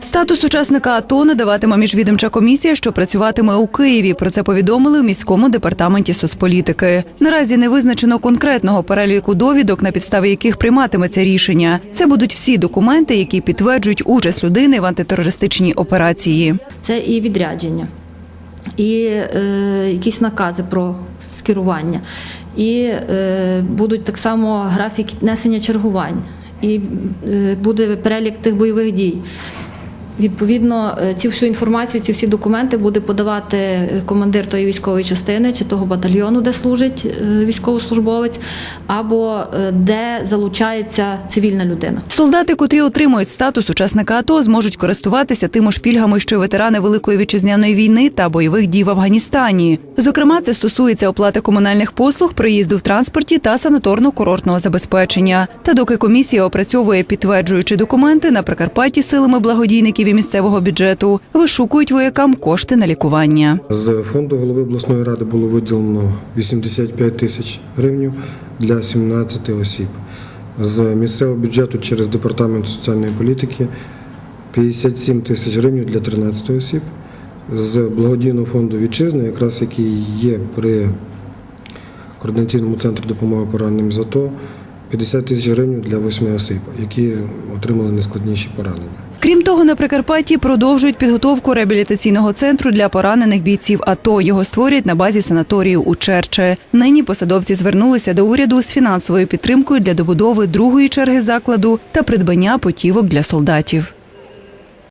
Статус учасника АТО надаватиме міжвідомча комісія, що працюватиме у Києві. Про це повідомили у міському департаменті соцполітики. Наразі не визначено конкретного переліку довідок, на підставі яких прийматиметься рішення. Це будуть всі документи, які підтверджують участь людини в антитерористичній операції. Це і відрядження, і е, якісь накази про скерування, і е, будуть так само графіки несення чергувань, і е, буде перелік тих бойових дій. Відповідно, е, цю всю інформацію, ці всі документи буде подавати е, командир тої військової частини чи того батальйону, де служить е, військовослужбовець, або де залучається цивільна людина. Солдати, котрі отримують статус учасника АТО, зможуть користуватися тими ж пільгами, що й ветерани Великої вітчизняної війни та бойових дій в Афганістані. Зокрема, це стосується оплати комунальних послуг, проїзду в транспорті та санаторно-курортного забезпечення. Та доки комісія опрацьовує підтверджуючі документи на Прикарпатті силами благодійників і місцевого бюджету, вишукують воякам кошти на лікування. З фонду голови обласної ради було виділено 85 тисяч гривень для 17 осіб. З місцевого бюджету через департамент соціальної політики 57 тисяч гривень для 13 осіб. З благодійного фонду вітчизни, якраз який є при координаційному центрі допомоги пораненим з АТО, 50 тисяч гривень для восьми осіб, які отримали найскладніші поранення. Крім того, на Прикарпатті продовжують підготовку реабілітаційного центру для поранених бійців АТО. Його створюють на базі санаторію у Черче. Нині посадовці звернулися до уряду з фінансовою підтримкою для добудови другої черги закладу та придбання потівок для солдатів.